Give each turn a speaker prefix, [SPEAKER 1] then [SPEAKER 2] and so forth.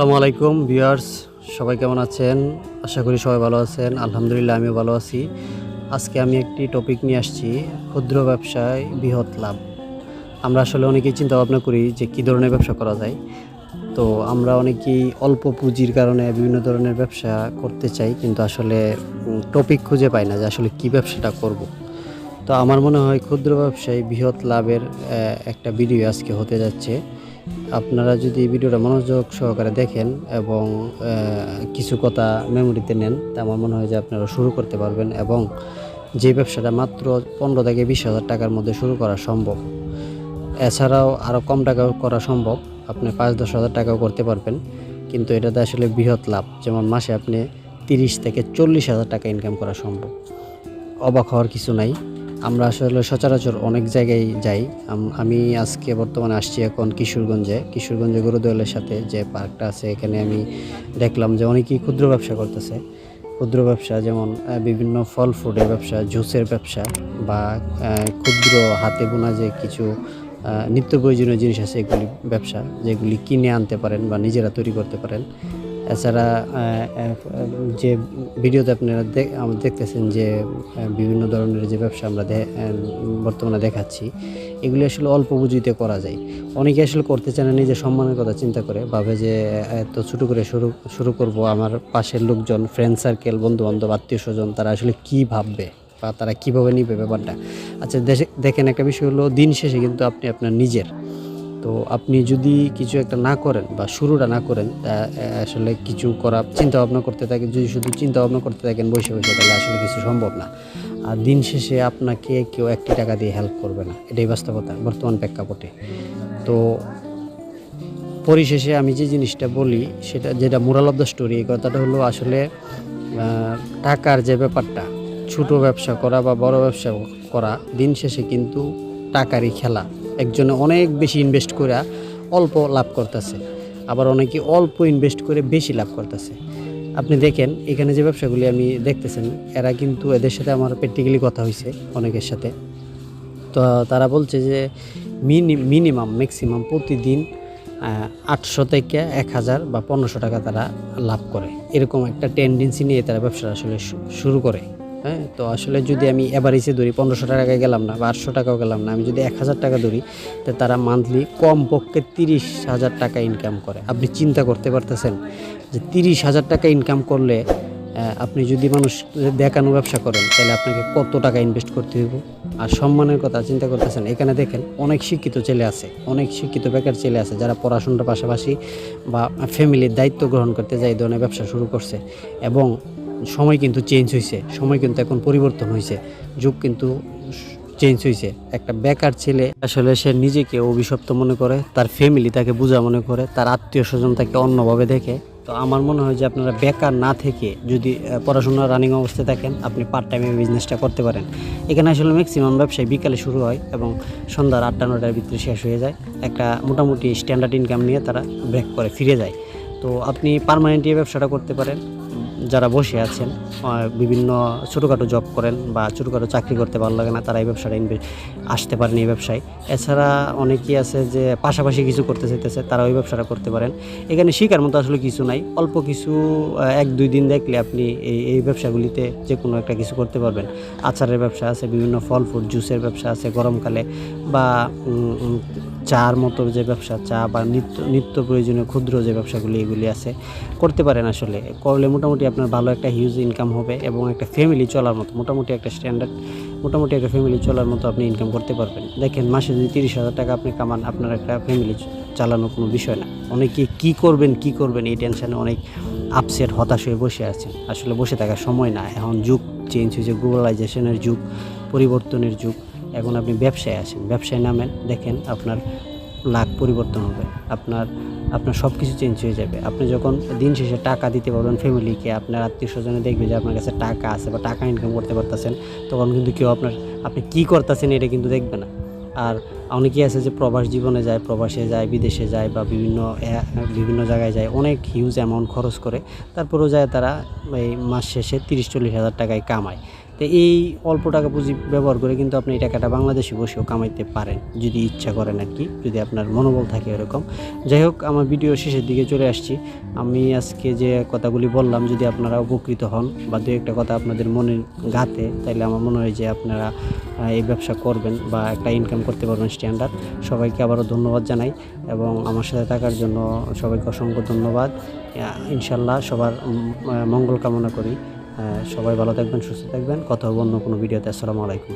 [SPEAKER 1] আসসালামু আলাইকুম, ভিউয়ার্স, সবাই কেমন আছেন? আশা করি সবাই ভালো আছেন। আলহামদুলিল্লাহ, আমিও ভালো আছি। আজকে আমি একটি টপিক নিয়ে আসছি, ক্ষুদ্র ব্যবসায় বৃহৎ লাভ। আমরা আসলে অনেকেই চিন্তা ভাবনা করি যে কী ধরনের ব্যবসা করা যায়। তো আমরা অনেকেই অল্প পুঁজির কারণে বিভিন্ন ধরনের ব্যবসা করতে চাই, কিন্তু আসলে টপিক খুঁজে পাই না যে আসলে কী ব্যবসাটা করব। তো আমার মনে হয় ক্ষুদ্র ব্যবসায় বৃহৎ লাভের একটা ভিডিও আজকে হতে যাচ্ছে। আপনারা যদি ভিডিওটা মনোযোগ সহকারে দেখেন এবং কিছু কথা মেমোরিতে নেন, তা আমার মনে হয় যে আপনারা শুরু করতে পারবেন এবং যে ব্যবসাটা মাত্র পনেরো থেকে বিশ হাজার টাকার মধ্যে শুরু করা সম্ভব, এছাড়াও আরও কম টাকাও করা সম্ভব, আপনি পাঁচ দশ হাজার টাকাও করতে পারবেন। কিন্তু এটাতে আসলে বৃহৎ লাভ, যেমন মাসে আপনি তিরিশ থেকে চল্লিশ হাজার টাকা ইনকাম করা সম্ভব। অবাক হওয়ার কিছু নাই। আমরা আসলে সচরাচর অনেক জায়গায় যাই। আমি আজকে বর্তমানে আসছি এখন কিশোরগঞ্জে। কিশোরগঞ্জে গরুদোয়ালের সাথে যে পার্কটা আছে, এখানে আমি দেখলাম যে অনেকেই ক্ষুদ্র ব্যবসা করতেছে। ক্ষুদ্র ব্যবসা যেমন বিভিন্ন ফল ফ্রুটের ব্যবসা, জুসের ব্যবসা বা ক্ষুদ্র হাতে বোনা যে কিছু নিত্য প্রয়োজনীয় জিনিস আছে, এগুলি ব্যবসা, যেগুলি কিনে আনতে পারেন বা নিজেরা তৈরি করতে পারেন। এছাড়া যে ভিডিওতে আপনারা আমরা দেখতেছেন যে বিভিন্ন ধরনের যে ব্যবসা আমরা বর্তমানে দেখাচ্ছি, এগুলি আসলে অল্প পুঁজিতে করা যায়। অনেকে আসলে করতে চায় না, নিজের সম্মানের কথা চিন্তা করে, ভাবে যে এত ছোটো করে শুরু শুরু করব আমার পাশের লোকজন ফ্রেন্ড সার্কেল বন্ধু বান্ধব আত্মীয় স্বজন তারা আসলে কি ভাববে বা তারা কীভাবে নিবে ব্যাপারটা? আচ্ছা দেখেন একটা বিষয় হলো, দিন শেষে কিন্তু আপনি আপনার নিজের তো আপনি যদি কিছু একটা না করেন বা শুরুটা না করেন আসলে কিছু করা চিন্তা ভাবনা করতে থাকেন, যদি শুধু চিন্তা ভাবনা করতে থাকেন, বসে বসে, তাহলে আসলে কিছু সম্ভব না। আর দিন শেষে আপনাকে কেউ একটি টাকা দিয়ে হেল্প করবে না। এটাই বাস্তবতা, বর্তমান প্রেক্ষাপটে। তো পরিশেষে আমি যে জিনিসটা বলি, সেটা যেটা মোরাল অফ দ্য স্টোরি এই কথাটা হলো আসলে টাকার যে ব্যাপারটা, ছোট ব্যবসা করা বা বড় ব্যবসা করা, দিন শেষে কিন্তু টাকারই খেলা। একজনে অনেক বেশি ইনভেস্ট করে অল্প লাভ করতেছে। আবার অনেকে অল্প ইনভেস্ট করে বেশি লাভ করতেছে। আপনি দেখেন, এখানে যে ব্যবসাগুলি আমি দেখতেছেন, এরা কিন্তু এদের সাথে আমার প্র্যাকটিক্যালি কথা হয়েছে অনেকের সাথে। তো তারা বলছে যে, মিনি মিনিমাম ম্যাক্সিমাম প্রতিদিন আটশো থেকে এক হাজার বা পনেরোশো টাকা তারা লাভ করে। এরকম একটা টেন্ডেন্সি নিয়ে তারা ব্যবসা আসলে শুরু করে। হ্যাঁ তো আসলে যদি আমি অ্যাভারেজে ধরি, পনেরোশো টাকায় গেলাম না বা আটশো টাকাও গেলাম না, আমি যদি এক হাজার টাকা ধরি, তো তারা মান্থলি কম পক্ষে তিরিশ হাজার টাকা ইনকাম করে। আপনি চিন্তা করতে পারতেছেন যে তিরিশ হাজার টাকা ইনকাম করলে আপনি যদি মানুষ দেখানো ব্যবসা করেন, তাহলে আপনাকে কত টাকা ইনভেস্ট করতে হইব? আর সম্মানের কথা চিন্তা করতেছেন, এখানে দেখেন অনেক শিক্ষিত ছেলে আছে, অনেক শিক্ষিত বেকার ছেলে আছে যারা পড়াশোনার পাশাপাশি বা ফ্যামিলির দায়িত্ব গ্রহণ করতে যায় এই ধরনের ব্যবসা শুরু করছে। এবং সময় কিন্তু চেঞ্জ হয়েছে সময় কিন্তু এখন পরিবর্তন হয়েছে যুগ কিন্তু চেঞ্জ হয়েছে একটা বেকার ছেলে আসলে সে নিজেকে অভিশপ্ত মনে করে, তার ফ্যামিলি তাকে বোঝা মনে করে, তার আত্মীয় স্বজন তাকে অন্যভাবে দেখে। তো আমার মনে হয় যে আপনারা বেকার না থেকে যদি পড়াশোনা রানিং অবস্থায় থাকেন, আপনি পার্ট টাইমে বিজনেসটা করতে পারেন। এখানে আসলে ম্যাক্সিমাম ব্যবসায় বিকালে শুরু হয় এবং সন্ধ্যার আটটা নটার ভিতরে শেষ হয়ে যায়। একটা মোটামুটি স্ট্যান্ডার্ড ইনকাম নিয়ে তারা ব্রেক করে, ফিরে যায়। তো আপনি পারমানেন্ট এই ব্যবসাটা করতে পারেন। যারা বসে আছেন বিভিন্ন ছোটোখাটো জব করেন বা ছোটোখাটো চাকরি করতে ভালো লাগে না, তারা এই ব্যবসাটা ইনভে- আসতে পারেন এই ব্যবসায়। এছাড়া অনেকেই আছে যে পাশাপাশি কিছু করতে চাইতেছে, তারা ওই ব্যবসাটা করতে পারেন। এখানে শেখার মতো আসলে কিছু নাই, অল্প কিছু এক দুই দিন দেখলে আপনি এই এই ব্যবসাগুলিতে যে কোনো একটা কিছু করতে পারবেন। আচারের ব্যবসা আছে, বিভিন্ন ফল ফ্রুট, জুসের ব্যবসা আছে গরমকালে বা চার মতো যে ব্যবসা, চা বা নিত্য নিত্য প্রয়োজনীয় ক্ষুদ্র যে ব্যবসাগুলি এগুলি আছে, করতে পারেন আসলে। করলে মোটামুটি আপনার ভালো একটা হিউজ ইনকাম হবে এবং একটা ফ্যামিলি চলার মতো, মোটামুটি একটা স্ট্যান্ডার্ড মোটামুটি একটা ফ্যামিলি চলার মতো আপনি ইনকাম করতে পারবেন। দেখেন, মাসে যদি তিরিশ হাজার টাকা আপনি কামান, আপনার একটা ফ্যামিলি চালানো কোনো বিষয় না। অনেকে কি করবেন কি করবেন, এই টেনশানে অনেক আপসেট হতাশ হয়ে বসে আছেন। আসলে বসে থাকার সময় না, এখন যুগ চেঞ্জ হয়েছে গ্লোবালাইজেশনের যুগ, পরিবর্তনের যুগ। এখন আপনি ব্যবসায় আসেন, ব্যবসায় নামেন, দেখেন আপনার লাখ পরিবর্তন হবে, আপনার আপনার সব কিছু চেঞ্জ হয়ে যাবে। আপনি যখন দিন শেষে টাকা দিতে পারবেন ফ্যামিলিকে আপনার আত্মীয় স্বজনে দেখবে যে আপনার কাছে টাকা আছে বা টাকা ইনকাম করতে পারতেছেন, তখন কিন্তু কেউ আপনার, আপনি কী করতেছেন এটা কিন্তু দেখবে না। আর অনেকেই আছে যে প্রবাস জীবনে যায়, প্রবাসে যায়, বিদেশে যায় বা বিভিন্ন বিভিন্ন জায়গায় যায়, অনেক হিউজ অ্যামাউন্ট খরচ করে, তারপরেও যায় তারা এই মাস শেষে তিরিশ চল্লিশ হাজার টাকায় কামায়। তো এই অল্প টাকা পুঁজি ব্যবহার করে কিন্তু আপনি এই টাকাটা বাংলাদেশে বসেও কামাইতে পারেন, যদি ইচ্ছা করেন আর কি, যদি আপনার মনোবল থাকে এরকম। যাই হোক, আমার ভিডিও শেষের দিকে চলে আসছি। আমি আজকে যে কথাগুলি বললাম, যদি আপনারা উপকৃত হন বা দু একটা কথা আপনাদের মনে গাতে তাহলে আমার মনে হয় যে আপনারা এই ব্যবসা করবেন বা একটা ইনকাম করতে পারবেন স্ট্যান্ডার্ড সবাইকে আবারও ধন্যবাদ জানাই এবং আমার সাথে থাকার জন্য সবাইকে অসংখ্য ধন্যবাদ। ইনশাল্লাহ সবার মঙ্গল কামনা করি। সবাই ভালো থাকবেন সুস্থ থাকবেন। কথা হবে অন্য কোনো ভিডিওতে। আসসালামু আলাইকুম।